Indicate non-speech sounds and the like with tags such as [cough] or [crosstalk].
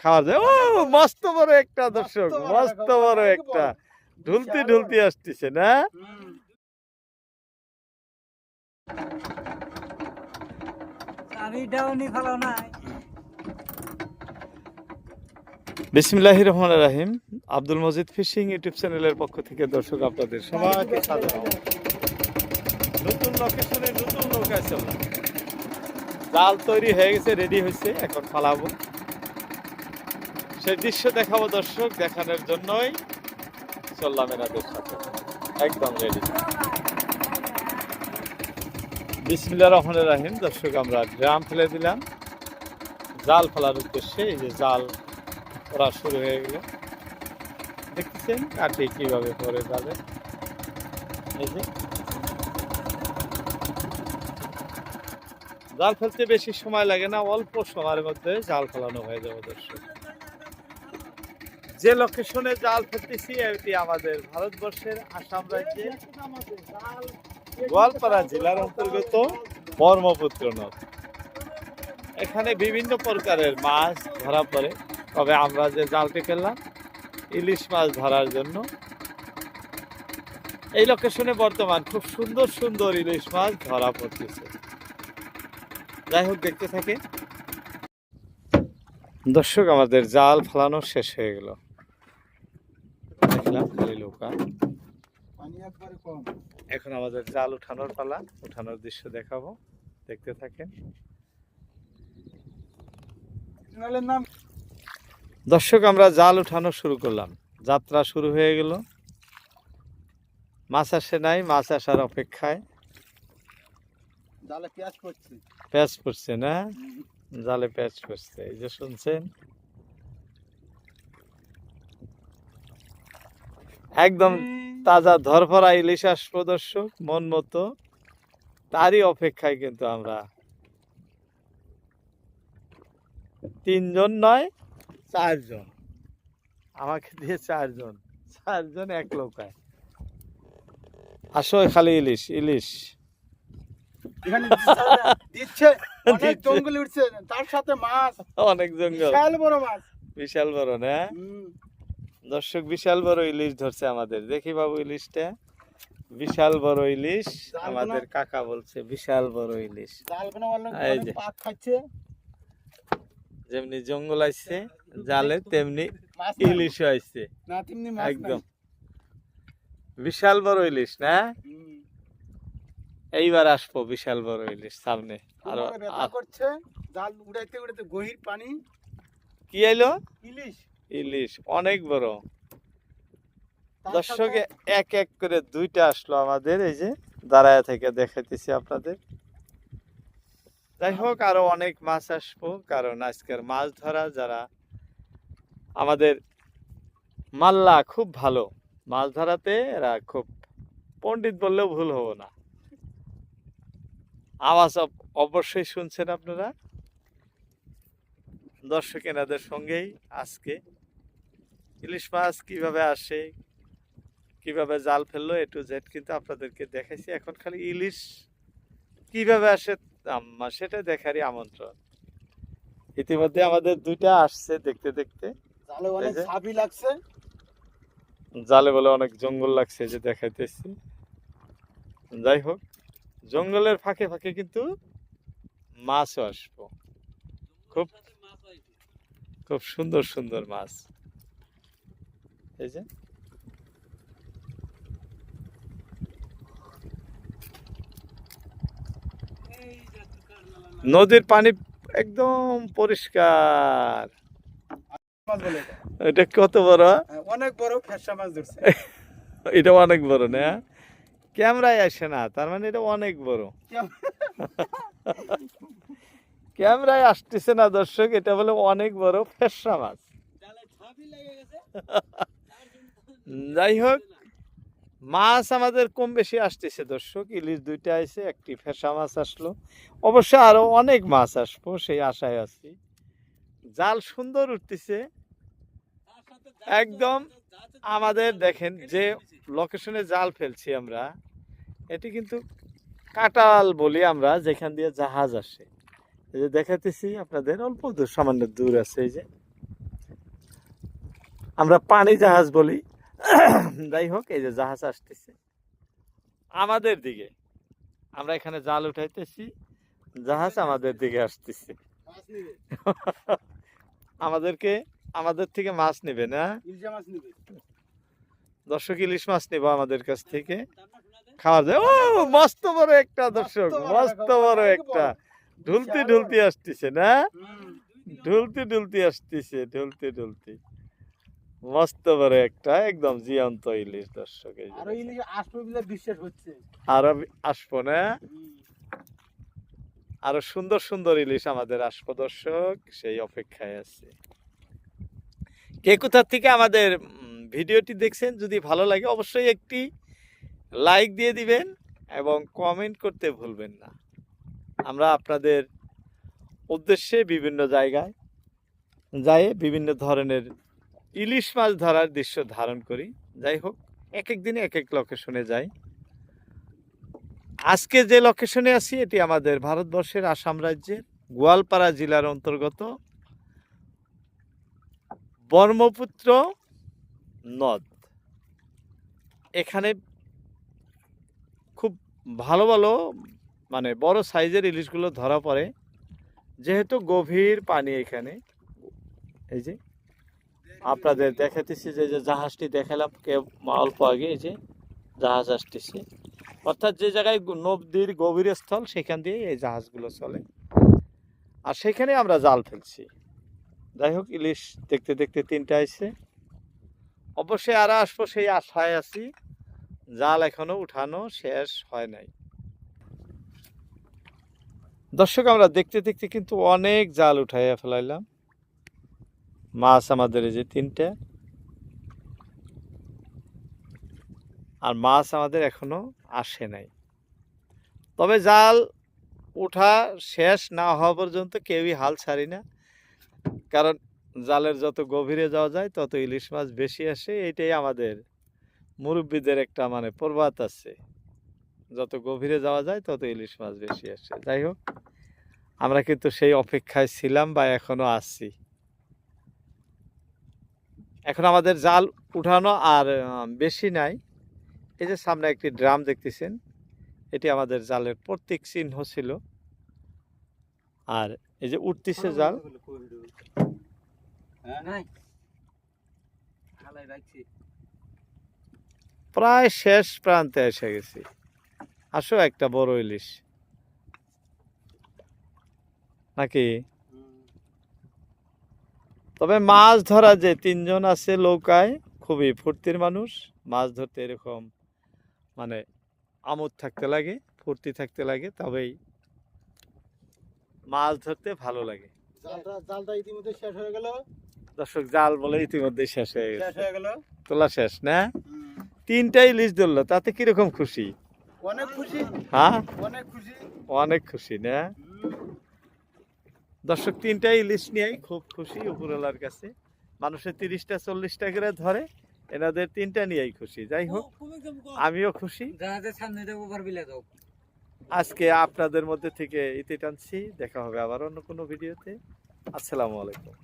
খাওয়া যায়। ও মস্ত বড় একটা দর্শক মস্ত বড় একটা। ঢুলতি ঢুলতি আসতেছে না? বিসমিল্লাহ রহমান রাহিম। আব্দুল মজিদ ফিশিং ইউটিউব চ্যানেলের পক্ষ থেকে দর্শক আপনাদের সবাইকে নতুন লোকেশনে নতুন নৌকা চললাম জাল তৈরি হয়ে গেছে রেডি হয়েছে এখন ফালাবো সেই দৃশ্য দেখাবো দর্শক, দেখানোর জন্যই চললাম এনাদের সাথে। একদম রেডি বিসমিল্লাহ রহমান রাহিম। দর্শক, আমরা ড্রাম ফেলে দিলাম। জাল ফেলার উদ্দেশ্যে এই যে জাল ওরা শুরু হয়ে গেল। দেখতেছেন কাঠি কীভাবে পরে যাবে। এই যে। জাল ফেলতে বেশি সময় লাগে না, অল্প সময়ের মধ্যে জাল ফেলানো হয়ে যাবে দর্শক। যে লোকেশনে জাল ফেলতেছি এটি আমাদের ভারতবর্ষের আসাম রাজ্যে গোয়ালপাড়া জেলার অন্তর্গত ব্রহ্মপুত্র নদ। এখানে বিভিন্ন প্রকারের মাছ ধরা পড়ে, তবে আমরা যে জালটি ফেললাম, ইলিশ মাছ ধরার জন্য। এই লোকেশনে বর্তমান খুব সুন্দর সুন্দর ইলিশ মাছ ধরা পড়তেছে। যাই হোক, দেখতে থাকে। দর্শক, আমাদের জাল ফেলানো শেষ হয়ে গেল। পানি একবারে কম। এখন আমাদের জাল উঠানোর পালা উঠানোর দৃশ্য দেখাবো। দেখতে থাকেন। দর্শক আমরা জাল উঠানো শুরু করলাম। যাত্রা শুরু হয়ে গেল। মাছ আসে নাই মাছ আসার অপেক্ষায়। জালে পেঁয়াজ করছি প্যাঁচ পড়ছে না? জালে প্যাঁচ পড়ছে এই যে শুনছেন? একদম তাজা ধরফরা ইলিশ আসব দর্শক মন মতো। তারই অপেক্ষায় কিন্তু আমরা। তিনজন নয় চারজন। আমাকে দিয়ে চারজন। চারজন এক লোকায়। আসো খালি ইলিশ ইলিশ। এখানে অনেক জঙ্গল উঠছে তার সাথে মাছ। অনেক জঙ্গল। বিশাল বড় মাছ। বিশাল বড় না। দর্শক বিশাল বড় ইলিশ ধরছে আমাদের। দেখি বাবু ইলিশটা। বিশাল বড় ইলিশ। আমাদের কাকা বলছে বিশাল বড় ইলিশ। এই যে। যেমনি জঙ্গল আসছে জালে তেমনি। ইলিশ আসছে একদম। বিশাল বড় ইলিশ না? এইবার আসব বিশাল বড় ইলিশ সামনে। আরও করছে। জাল উড়াইতে উড়াইতে পানি। কি আইলো? ইলিশ। ইলিশ অনেক বড়। দর্শকে এক এক করে দুইটা আসলো আমাদের এই যে দাঁড়ায় থেকে দেখাইতেছি আপনাদের। যাই হোক আরও অনেক মাছ আসব কারণ আজকের মাছ ধরা যারা আমাদের মাল্লা খুব ভালো মাছ ধরাতে এরা খুব পণ্ডিত বললেও ভুল হব না। আওয়াজ অবশ্যই শুনছেন আপনারা। দর্শক এনাদের সঙ্গেই আজকে ইলিশ মাছ কীভাবে আসে কীভাবে জাল ফেলল এ টু জেড কিন্তু আপনাদেরকে দেখাইছি। এখন খালি ইলিশ কীভাবে আসে সেটা দেখারই আমন্ত্রণ। ইতিমধ্যে আমাদের দুইটা আসছে দেখতে দেখতে। জালে অনেক। লাগছে। জালে বলে অনেক জঙ্গল লাগছে যে দেখাইতেছি। যাই হোক জঙ্গলের ফাঁকে ফাঁকে কিন্তু মাছও আসব। খুব খুব সুন্দর সুন্দর মাছ। এই যে। নদীর পানি একদম পরিষ্কার। এটা। কত বড়? অনেক বড় ফেসা মাছ ধরছে। [laughs] এটা অনেক বড় না? ক্যামেরায় আসে না তার মানে এটা অনেক বড়। [laughs] ক্যামেরায় আসতেছে না দর্শক এটা বলে অনেক বড় ফেসা মাছ। [laughs] যাই হোক মাছ আমাদের কম বেশি আসতেছে দর্শক। ইলিশ দুইটা আছে একটি ফেসা মাছ আসলো। অবশ্য আরও অনেক মাছ আসব, সেই আশায় আছি। জাল সুন্দর উঠতেছে। একদম আমাদের দেখেন যে লোকেশনে জাল ফেলছি আমরা, এটি কিন্তু কাটাল বলি আমরা, যেখান দিয়ে জাহাজ আসে। এই যে দেখাতেছি আপনাদের, অল্প দূর, সামান্য দূর আছে এই যে। আমরা পানি জাহাজ বলি। যাই হোক এই যে জাহাজ আসতেছে। আমাদের দিকে। আমরা এখানে জাল উঠাইতেছি। জাহাজ আমাদের দিকে আসতেছে। আমাদেরকে আমাদের থেকে মাছ নেবে না? দর্শক ইলিশ মাছ নেব আমাদের কাছ থেকে। খাওয়া যায়। ও মস্ত বড় একটা দর্শক মস্ত বড় একটা ঢুলতি ঢুলতি আসতেছে না? ঢুলতি ঢুলতি আসতেছে ঢুলতি ঢুলতি। মস্ত বড় একটা একদম জিয়ন্ত ইলিশ দর্শক এই আরও ইলিশ আসবে বলে বিশ্বাস হচ্ছে। আরও আসব না? আরও সুন্দর সুন্দর ইলিশ আমাদের আসব দর্শক সেই অপেক্ষায় আছে। কে কোথা থেকে আমাদের ভিডিওটি দেখছেন যদি ভালো লাগে অবশ্যই একটি লাইক দিয়ে দিবেন এবং কমেন্ট করতে ভুলবেন না। আমরা আপনাদের উদ্দেশ্যে বিভিন্ন জায়গায় যাই বিভিন্ন ধরনের ইলিশ মাছ ধরার দৃশ্য ধারণ করি। যাই হোক এক এক দিনে এক এক লোকেশনে যাই। আজকে যে লোকেশনে আছি, এটি আমাদের ভারতবর্ষের আসাম রাজ্যের গোয়ালপাড়া জেলার অন্তর্গত ব্রহ্মপুত্র নদ। এখানে খুব ভালো ভালো মানে বড় সাইজের ইলিশগুলো ধরা পড়ে। যেহেতু গভীর পানি এখানে, এই যে আপনাদের দেখাতেছি যে যে জাহাজটি দেখালাম কে অল্প আগে যে জাহাজ আসতেছে। অর্থাৎ যে জায়গায় নদীর গভীর স্থল সেখান দিয়ে এই জাহাজগুলো চলে। আর সেখানে আমরা জাল ফেলছি। যাই হোক, ইলিশ দেখতে দেখতে তিনটা আইছে। অবশ্যই আর আসব, সেই আশায় আছি। জাল এখনও উঠানো শেষ হয় নাই। দর্শক, আমরা দেখতে দেখতে কিন্তু অনেক জাল উঠাইয়া ফেলাইলাম। মাছ আমাদের এই যে তিনটা। আর মাছ আমাদের এখনও আসে নাই। তবে জাল ওঠা শেষ না হওয়া পর্যন্ত কেউই হাল ছাড়ি না কারণ জালের যত গভীরে যাওয়া যায়, তত ইলিশ মাছ বেশি আসে। এটাই আমাদের মুরব্বীদের একটা মানে প্রবাদ আছে। যত গভীরে যাওয়া যায়, তত ইলিশ মাছ বেশি আসে। যাই হোক, আমরা কিন্তু সেই অপেক্ষায় ছিলাম বা এখনও আছি। এখন আমাদের জাল উঠানো আর বেশি নাই। এই যে সামনে একটি ড্রাম দেখতেছেন এটি আমাদের জালের প্রত্যেক চিহ্ন ছিল। আর এই যে উঠতেছে জাল। রাখছি। প্রায় শেষ প্রান্তে এসে গেছি। আসো একটা বড় ইলিশ। নাকি? তবে মাছ ধরা যে তিনজন আছে নৌকায় খুবই ফুর্তির মানুষ। মাছ ধরতে এরকম মানে আমোদ থাকতে লাগে ফুর্তি থাকতে লাগে তবেই মাছ ধরতে ভালো লাগে। জালটা জালটা ইতিমধ্যে শেষ হয়ে গেল। দর্শক জাল বলে ইতিমধ্যে শেষ হয়ে হয়ে গেল। তোলা শেষ না? তিনটাই লিস্ট ধরলো তাতে কীরকম খুশি? অনেক খুশি। হ্যাঁ? অনেক খুশি। অনেক খুশি না? দর্শক তিনটাই লিস্ট নিয়ে খুব খুশি উপরওয়ালার কাছে। মানুষের তিরিশটা চল্লিশটা করে ধরে এনাদের তিনটা নিয়েই খুশি। যাই হোক আমিও খুশি। আজকে আপনাদের মধ্যে থেকে ইতি টানছি। দেখা হবে আবার অন্য কোনো ভিডিওতে। আসসালামু আলাইকুম।